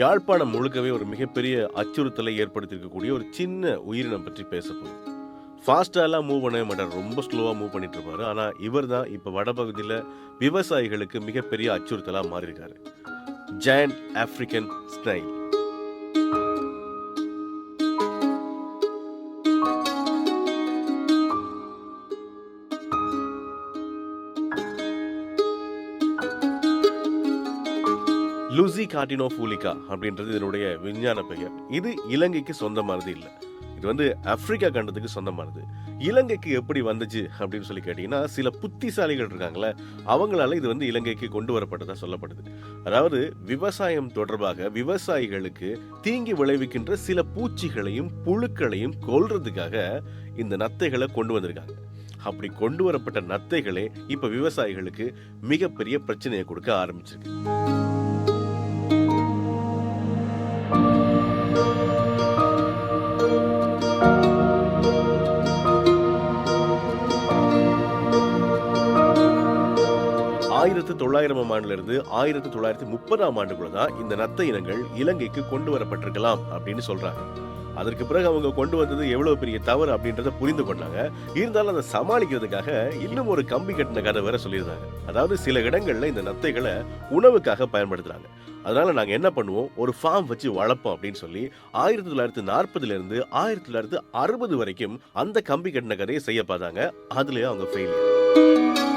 யாழ்ப்பாணம் முழுக்கவே ஒரு மிகப்பெரிய அச்சுறுத்தலை ஏற்படுத்தியிருக்கக்கூடிய ஒரு சின்ன உயிரினம் பற்றி பேச போகுது ஃபாஸ்ட்டாலாம் மூவ் பண்ணவே மாட்டார். ரொம்ப ஸ்லோவாக மூவ் பண்ணிட்டு இருப்பாரு ஆனால் இவர் தான் இப்போ வடபகுதியில் விவசாயிகளுக்கு மிகப்பெரிய அச்சுறுத்தலாக மாறியிருக்காரு. ஜாயண்ட் ஆஃப்ரிக்கன் ஸ்னைல் லூசி கார்டினோ ஃபூலிகா அப்படின்றது இதனுடைய விஞ்ஞான பெயர். இது இலங்கைக்கு சொந்தமானது இல்லை. இது வந்து ஆப்பிரிக்கா கண்டத்துக்கு சொந்தமானது. இலங்கைக்கு எப்படி வந்துச்சு அப்படின்னு சொல்லி கேட்டீங்கன்னா சில புத்திசாலிகள் இருக்காங்களே அவங்களால இது வந்து இலங்கைக்கு கொண்டு வரப்பட்டதா சொல்லப்படுது. அதாவது விவசாயம் தொடர்பாக விவசாயிகளுக்கு தீங்கி விளைவிக்கின்ற சில பூச்சிகளையும் புழுக்களையும் கொல்றதுக்காக இந்த நத்தைகளை கொண்டு வந்திருக்காங்க. அப்படி கொண்டு வரப்பட்ட நத்தைகளே இப்ப விவசாயிகளுக்கு மிகப்பெரிய பிரச்சனையை கொடுக்க ஆரம்பிச்சிருக்கு. ஆயிரத்து தொள்ளாயிரமாம் ஆண்டுல இருந்து ஆயிரத்து தொள்ளாயிரத்தி முப்பதாம் ஆண்டுக்குள்ள தான் இந்த நத்தை இனங்கள் இலங்கைக்கு கொண்டு வரப்பட்டிருக்கலாம் அப்படின்னு சொல்றாங்க. அதற்கு பிறகு அவங்க கொண்டு வந்தது எவ்வளவு பெரிய தவறு அப்படின்றத புரிந்து கொண்டாங்க. இருந்தாலும் அதை சமாளிக்கிறதுக்காக இன்னும் ஒரு கம்பி கட்டின கதை வேற சொல்லியிருந்தாங்க. அதாவது சில இடங்கள்ல இந்த நத்தைகளை உணவுக்காக பயன்படுத்துறாங்க. அதனால நாங்க என்ன பண்ணுவோம்? ஒரு ஃபார்ம் வச்சு வளர்ப்போம் அப்படின்னு சொல்லி ஆயிரத்தி தொள்ளாயிரத்தி நாற்பதுல இருந்து ஆயிரத்தி தொள்ளாயிரத்தி அறுபது வரைக்கும் அந்த கம்பி கட்டின கதையை செய்ய பார்த்தாங்க. அதுலயும் அவங்க ஃபெயிலியர்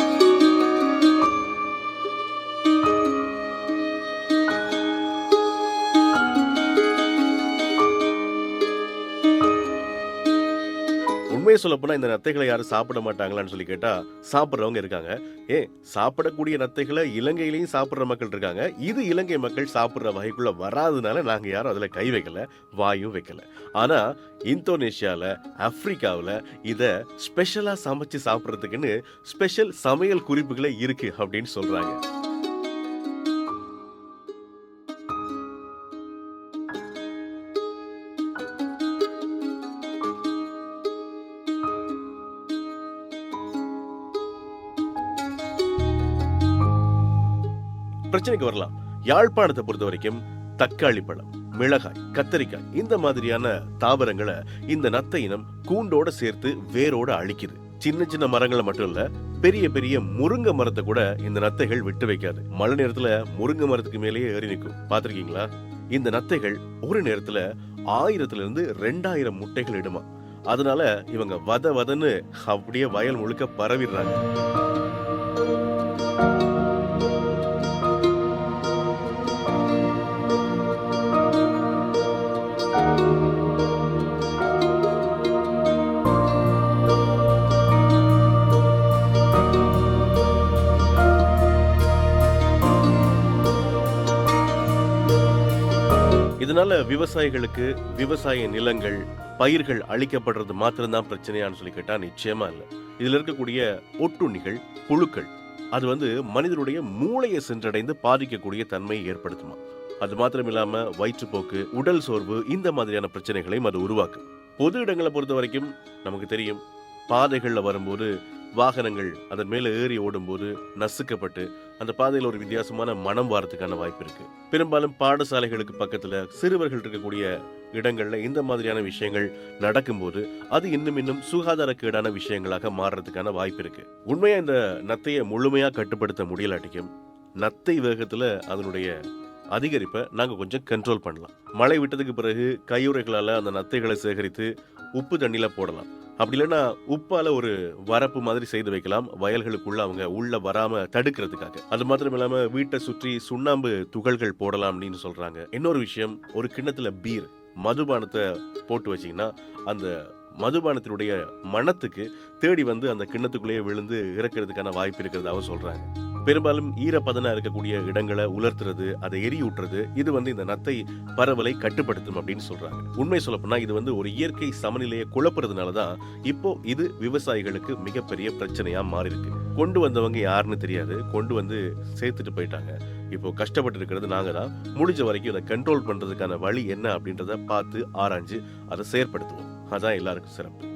உண்மையை சொல்லப்போனால் இந்த நத்தைகளை யாரும் சாப்பிட மாட்டாங்களான்னு சொல்லி கேட்டால் சாப்பிட்றவங்க இருக்காங்க. ஏ சாப்பிடக்கூடிய நத்தைகளை இலங்கையிலையும் சாப்பிட்ற மக்கள் இருக்காங்க. இது இலங்கை மக்கள் சாப்பிட்ற வகைக்குள்ள வராதனால நாங்க யாரும் அதுல கை வைக்கல வாயும் வைக்கல. ஆனா இந்தோனேஷியாவில் ஆப்பிரிக்காவில் இத ஸ்பெஷலாக சமைச்சு சாப்பிட்றதுக்குன்னு ஸ்பெஷல் சமையல் குறிப்புகளே இருக்கு அப்படின்னு சொல்றாங்க. பிரச்சனைக்கு வரலாம். யாழ்ப்பாணத்தை பொறுத்த வரைக்கும் தக்காளி பழம் மிளகாய் கத்தரிக்காய் இந்த மாதிரியான தாவரங்களை இந்த நத்தை இனம் கூண்டோட சேர்த்து வேரோட அழிக்குது. சின்ன சின்ன மரங்களை மட்டும் இல்ல பெரிய பெரிய முருங்கை மரத்தை கூட இந்த நத்தைகள் விட்டு வைக்காது. மழை நேரத்துல முருங்கை மரத்துக்கு மேலேயே ஏறி நிற்கும். பாத்திருக்கீங்களா இந்த நத்தைகள் ஒரு நேரத்துல ஆயிரத்துல இருந்து ரெண்டாயிரம் முட்டைகள் இடுமா. அதனால இவங்க வத வதன்னு அப்படியே வயல் முழுக்க பரவிடுறாங்க. இதனால விவசாயிகளுக்கு விவசாய நிலங்கள் பயிர்கள் அழிக்கப்படுறது மாத்திரம்தான் பிரச்சனையான்னு சொல்லி கேட்டால் நிச்சயமா இல்லை. இதில் இருக்கக்கூடிய ஒட்டுண்ணிகள் புழுக்கள் அது வந்து மனிதனுடைய மூளையை சென்றடைந்து பாதிக்கக்கூடிய தன்மையை ஏற்படுத்துமா. அது மாத்திரம் இல்லாம வயிற்றுப்போக்கு உடல் சோர்வு இந்த மாதிரியான பிரச்சனைகளையும் அது உருவாக்கும் பொது இடங்களை பொறுத்த வரைக்கும் நமக்கு தெரியும் பாதைகளில் வரும்போது வாகனங்கள் அதன் மேலே ஏறி ஓடும்போது நசுக்கப்பட்டு அந்த பாதையில் ஒரு வித்தியாசமான மனம் வாரத்துக்கான வாய்ப்பு இருக்கு. பெரும்பாலும் பாடசாலைகளுக்கு பக்கத்துல சிறுவர்கள் இருக்கக்கூடிய இடங்கள்ல இந்த மாதிரியான விஷயங்கள் நடக்கும்போது அது இன்னும் இன்னும் சுகாதாரக்கேடான விஷயங்களாக மாறுறதுக்கான வாய்ப்பு இருக்கு. உண்மையா இந்த நத்தையை முழுமையா கட்டுப்படுத்த முடியலாட்டிக்கும் நத்தை வேகத்துல அதனுடைய அதிகரிப்பை நாங்க கொஞ்சம் கண்ட்ரோல் பண்ணலாம். மழை விட்டதுக்கு பிறகு கையுறைகளால் அந்த நத்தைகளை சேகரித்து உப்பு தண்ணியில் போடலாம். அப்படி இல்லைன்னா உப்பால ஒரு வரப்பு மாதிரி செய்து வைக்கலாம். வயல்களுக்குள்ள அவங்க உள்ள வராம தடுக்கிறதுக்காக. அது மாத்திரம் இல்லாம வீட்டை சுற்றி சுண்ணாம்பு துகள்கள் போடலாம் அப்படின்னு சொல்றாங்க. இன்னொரு விஷயம் ஒரு கிண்ணத்துல பீர் மதுபானத்தை போட்டு வச்சீங்கன்னா அந்த மதுபானத்தினுடைய மணத்துக்கு தேடி வந்து அந்த கிண்ணத்துக்குள்ளேயே விழுந்து இறக்கிறதுக்கான வாய்ப்பு இருக்கிறதாக சொல்றாங்க. பெரும்பாலும் ஈரப்பதனா இருக்கக்கூடிய இடங்களை உலர்த்துறது அதை எரியூட்டுறது இது வந்து இந்த நத்தை பரவலை கட்டுப்படுத்தும் அப்படின்னு சொல்றாங்க. உண்மை சொல்லப்போனா இது வந்து ஒரு இயற்கை சமநிலையை குழப்புறதுனால தான் இப்போ இது விவசாயிகளுக்கு மிகப்பெரிய பிரச்சனையா மாறி இருக்கு கொண்டு வந்தவங்க யாருன்னு தெரியாது. கொண்டு வந்து சேர்த்துட்டு போயிட்டாங்க. இப்போ கஷ்டப்பட்டு இருக்கிறது நாங்க தான். முடிஞ்ச வரைக்கும் இதை கண்ட்ரோல் பண்றதுக்கான வழி என்ன அப்படின்றத பார்த்து ஆராய்ஞ்சு அதை செயற்படுத்துவோம். அதான் எல்லாருக்கும் சிறப்பு.